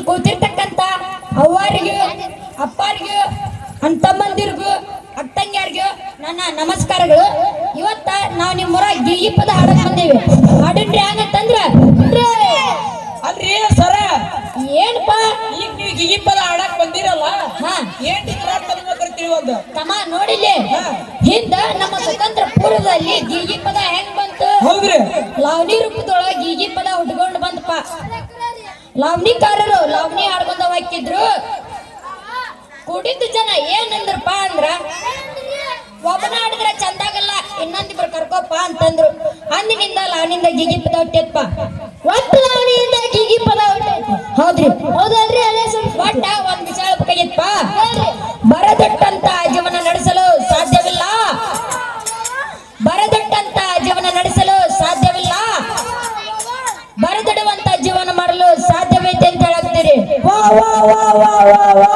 ಇಲ್ಲಿ ಕೂತಿರ್ತಕ್ಕಂತ ಅವ್ವಾರಿಗೂ ಅಪ್ಪಾರಿಗೂ ಅಣ್ಣ ತಮ್ಮಂದಿರಿಗೂ ಅಟ್ಟಂಗ್ಯಾರಿಗೂ ನನ್ನ ನಮಸ್ಕಾರಗಳು. ಇವತ್ತ ನಾವು ನಿಮ್ಮೂರ ಗಿಗಿ ಪದ ಹಾಡಕ್ ಬಂದೇವಿ. ಹಾಡಿನ್ರಿ ಹಂಗಂತಂದ್ರ ಅಲ್ರಿ. ಸರ. ಏನಪ್ಪ ಈಗ ನೀವು ಗಿಗಿ ಪದ ಹಾಡಕ್ ಬಂದಿರಲ್ಲ? ಹಾ. ಏನ್ ಒಂದು ತಮ್ಮ ನೋಡಿಲ್ಲಿ? ಹಿಂದ ನಮ್ಮ ಸ್ವತಂತ್ರ ಪೂರ್ವದಲ್ಲಿ ಗೀಗಿ ಪದ ಹೆಂಗ್ ಬಂತು? ಹೌದ್ರಿ. ಲಾವಣಿ ರೂಪದೊಳಗ ಗೀಗಿ ಪದ ಉಟ್ಕೊಂಡು ಬಂದಪ್ಪ ಲಾವಣಿ ಆಡ್ಕೊಂಡ ಹಾಕಿದ್ರು ಕೂಡಿದ್ದ ಜನ ಏನಂದ್ರಪ್ಪ ಅಂದ್ರ ಒಬ್ಬನ ಆಡಿದ್ರ ಚಂದಾಗಲ್ಲ ಇನ್ನೊಂದಿಬ್ರು ಕರ್ಕೋಪ್ಪ ಅಂತಂದ್ರು. ಅಂದಿನಿಂದ ಲಾನಿಂದ ಗಿಗಿ ಪದ ಒಟ್ಟು ಲಾವಣಿಯಿಂದ ಗಿಗಿ ಪದ ಹುಟ್ಟೈತಿ ಹೌದ್ರಿ. ಹೌದಲ್ರಿ ಹಳೆ ಒಟ್ಟ ಒಂದ್ ವಿಚಾರ वा वा वा वा वा वा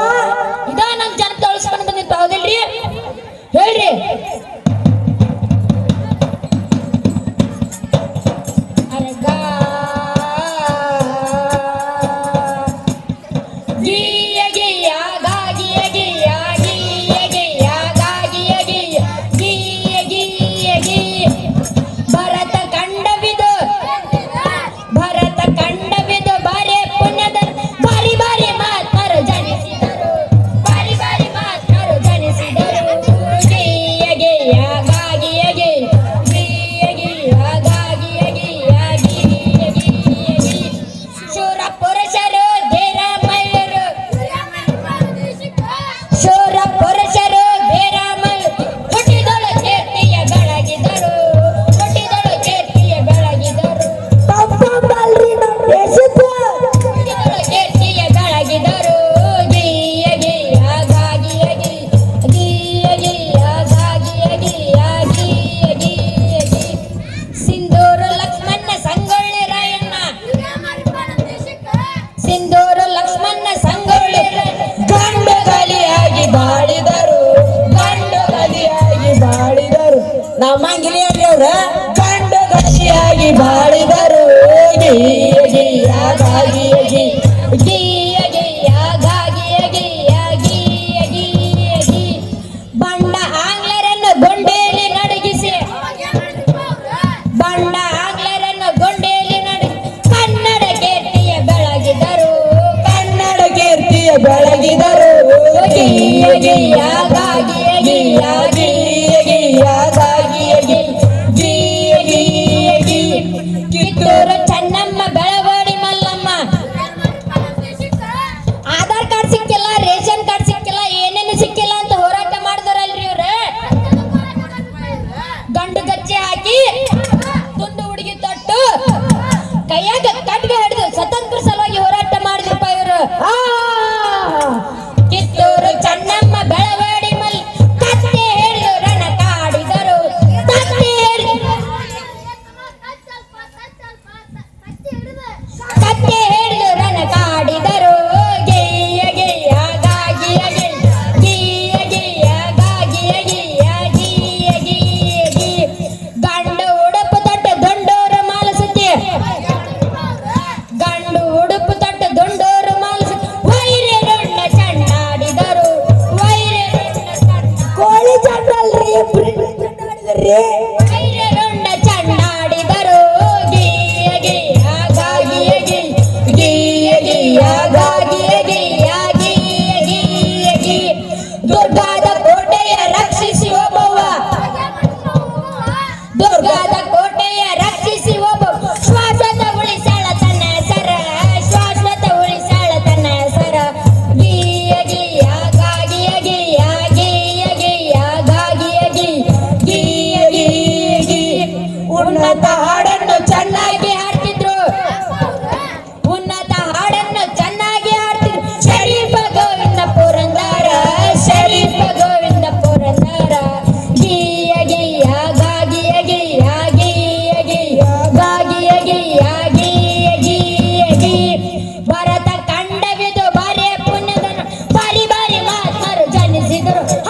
ಬಾಳಿದರು ನಮ್ಮಂಗಿಲಿ ಅವ್ರ ಗಂಡು ಗಲಿಯಾಗಿ ಬಾಳಿದರು ಗೀಯ ಗೀಯ ಗಾಗಿಯ ಗೀಯ ಗೀಯ ಗಾಗಿಯ ಗೀಯ ಗೀಯ ಗೀಯ ಗೀ ಬಂಡ ಆಂಗ್ಲರನ್ನು ಗೊಂಡೇಲಿ ನಡಗಿಸಿ. ಬಂಡ ಆಂಗ್ಲರನ್ನು ಗೊಂಡೇಲಿ ನಡಗಿ ಕನ್ನಡ ಕೀರ್ತಿಯ ಬೆಳಗಿದರು. ಕನ್ನಡ ಕೀರ್ತಿಯ ಬೆಳಗಿದರು. ಗೀಯ ಗೀಯ Thank you.